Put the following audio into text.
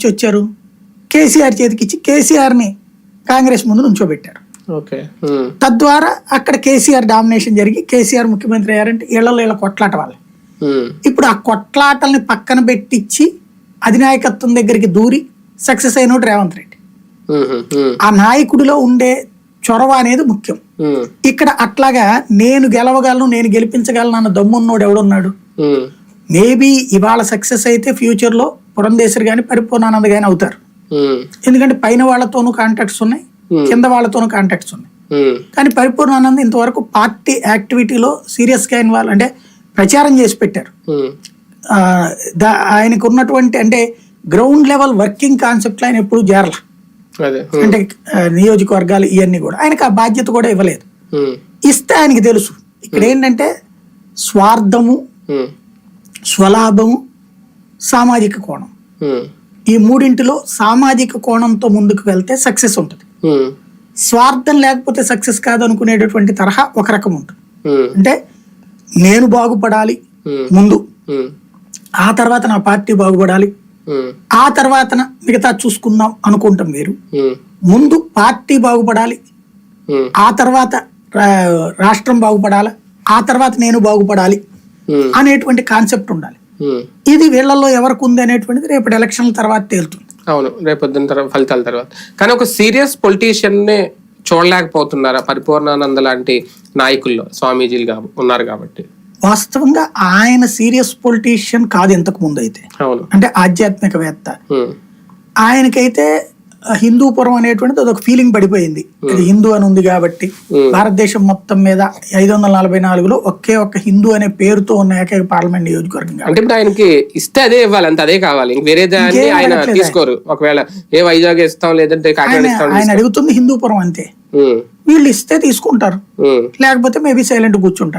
ఇచ్చి వచ్చారు. కేసీఆర్ చేతికి ఇచ్చి కేసీఆర్ని కాంగ్రెస్ ముందు నుంచోబెట్టారు. తద్వారా అక్కడ కేసీఆర్ డామినేషన్ జరిగి కేసీఆర్ ముఖ్యమంత్రి అయ్యారంటే ఇళ్ళలో ఇళ్ళ కొట్లాట వాళ్ళే. ఇప్పుడు ఆ కొట్లాటల్ని పక్కన పెట్టించి అధినాయకత్వం దగ్గరికి దూరి సక్సెస్ అయినోడు రేవంత్ రెడ్డి. ఆ నాయకుడిలో ఉండే చొరవ అనేది ముఖ్యం. ఇక్కడ అట్లాగా నేను గెలవగలను నేను గెలిపించగలను అన్న దమ్మున్నోడు ఎవడున్నాడు? మేబీ ఇవాళ సక్సెస్ అయితే ఫ్యూచర్లో పురంధేశ్వరి కానీ పరిపూర్ణానంద్ కానీ అవుతారు. ఎందుకంటే పైన వాళ్ళతోనూ కాంటాక్ట్స్ ఉన్నాయి. కింద వాళ్ళతోనూ కాంటాక్ట్స్ ఉన్నాయి. కానీ పరిపూర్ణానంద్ ఇంతవరకు పార్టీ యాక్టివిటీలో సీరియస్గా ఇన్వాల్వ్ అంటే ప్రచారం చేసి పెట్టారు. ఆయనకు ఉన్నటువంటి అంటే గ్రౌండ్ లెవెల్ వర్కింగ్ కాన్సెప్ట్ ఆయన ఎప్పుడు చేరల అంటే నియోజకవర్గాలు ఇవన్నీ కూడా. ఆయనకు ఆ బాధ్యత కూడా ఇవ్వలేదు. ఇస్తే ఆయనకి తెలుసు. ఇక్కడ ఏంటంటే స్వార్థము ఉమ్, స్వలాభము సామాజిక కోణం. ఈ మూడింటిలో సామాజిక కోణంతో ముందుకు వెళ్తే సక్సెస్ ఉంటుంది. స్వార్థం లేకపోతే సక్సెస్ కాదు అనుకునేటటువంటి తరహా ఒక రకం ఉంటుంది. అంటే నేను బాగుపడాలి ముందు. ఆ తర్వాత నా పార్టీ బాగుపడాలి. ఆ తర్వాత మిగతా చూసుకుందాం అనుకుంటాం మీరు ముందు పార్టీ బాగుపడాలి. ఆ తర్వాత రాష్ట్రం బాగుపడాలి? ఆ తర్వాత నేను బాగుపడాలి. అనేటువంటి కాన్సెప్ట్ ఉండాలి. ఉమ్. ఇది వీళ్ళల్లో ఎవరికి ఉంది అనేటువంటిది రేపటి ఎలక్షన్ల తర్వాత తేలుతుంది. అవును రేపొద్దున తర్వాత ఫలితాల తర్వాత. కానీ ఒక సీరియస్ పొలిటీషియన్ నే చూడలేకపోతున్నారా పరిపూర్ణానంద లాంటి నాయకుల్లో? స్వామీజీలు ఉన్నారు కాబట్టి. వాస్తవంగా ఆయన సీరియస్ పొలిటీషియన్ కాదు ఇంతకు ముందు అయితే అవును. అంటే ఆధ్యాత్మికవేత్త. ఉమ్, ఆయనకైతే హిందూపురం అనేటువంటిది అదొక ఫీలింగ్ పడిపోయింది. ఇది హిందూ అని ఉంది కాబట్టి భారతదేశం మొత్తం మీద ఐదు వందల నలభై నాలుగులో ఒకే ఒక్క హిందూ అనే పేరుతో ఉన్న ఏకైక పార్లమెంట్ నియోజకవర్గం. అంటే ఆయనకి ఇస్తే అదే ఇవ్వాలి అంత అదే కావాలి. వేరే దాన్ని ఆయన తీసుకోరు. ఒకవేళ ఏ వైజాగ్ ఇస్తాం లేదంటే ఆయన అడుగుతుంది హిందూపురం అంతే. ఉమ్, వీళ్ళు ఇస్తే తీసుకుంటారు. లేకపోతే మేబీ సైలెంట్ కూర్చుంటారు.